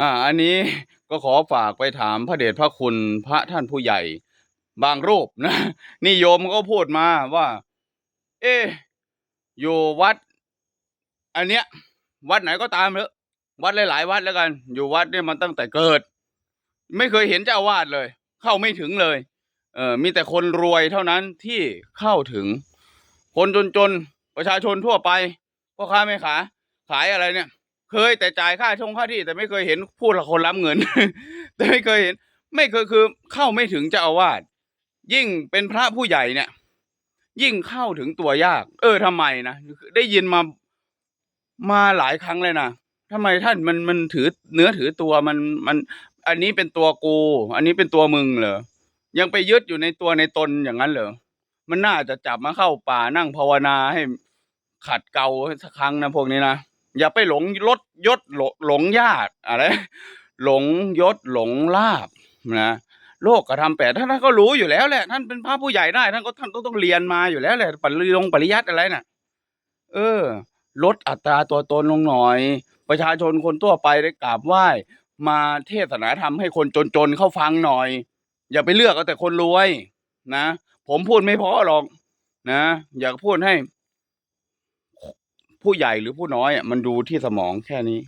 อ่า อันนี้ก็ขอฝากไปถามพระเดชพระคุณพระท่านผู้ใหญ่ บางรูปนะนี่โยมก็พูดมาว่า เอ๊อยู่วัด อันเนี้ย วัดไหนก็ตามเถอะวัดหลาย ๆ วัดแล้วกัน อยู่วัดเนี่ยมันตั้งแต่เกิด ไม่เคยเห็นเจ้าอาวาดเลย เข้าไม่ถึงเลย เออมีแต่คนรวยเท่านั้นที่เข้าถึง คนจนๆประชาชนทั่วไปพ่อค้าแม่ขาขายอะไรเนี่ย เคยแต่จ่ายค่าชงค่าที่ แต่ไม่เคยเห็นพูดละคนรับเงิน แต่ไม่เคยเห็น ไม่เคยคือเข้าไม่ถึงเจ้าอาวาสยิ่งเป็นพระผู้ใหญ่เนี่ย ยิ่งเข้าถึงตัวยาก เออทำไมนะได้ยินมามาหลายครั้งเลยนะทำไมท่านมันมันถือเนื้อถือตัวมันมัน อันนี้เป็นตัวกู อันนี้เป็นตัวมึงเหรอยังไปยึดอยู่ในตัวในตนอย่างนั้นเหรอมันน่าจะจับมาเข้าป่านั่งภาวนาให้ขัดเกลาสักครั้งนะพวกนี้นะ อย่าไปหลงลดยศหลงหลงญาติอะไรหลงยศหลงลาบนะโลกกระทำแปดท่านท่านก็รู้อยู่แล้วแหละ ท่านเป็นพระผู้ใหญ่ได้ ท่านก็ท่านต้องต้องเรียนมาอยู่แล้วแหละปริยงปริยัติอะไรน่ะ เออ ลดอัตราตัวตนลงหน่อย ประชาชนคนทั่วไปได้กราบไหว้มาเทศนาธรรมให้คนจนๆเข้าฟังหน่อย อย่าไปเลือกเอาแต่คนรวยนะ ผมพูดไม่พอหรอกนะ อยากพูดให้ ผู้ใหญ่หรือผู้น้อยมันดูที่สมองแค่นี้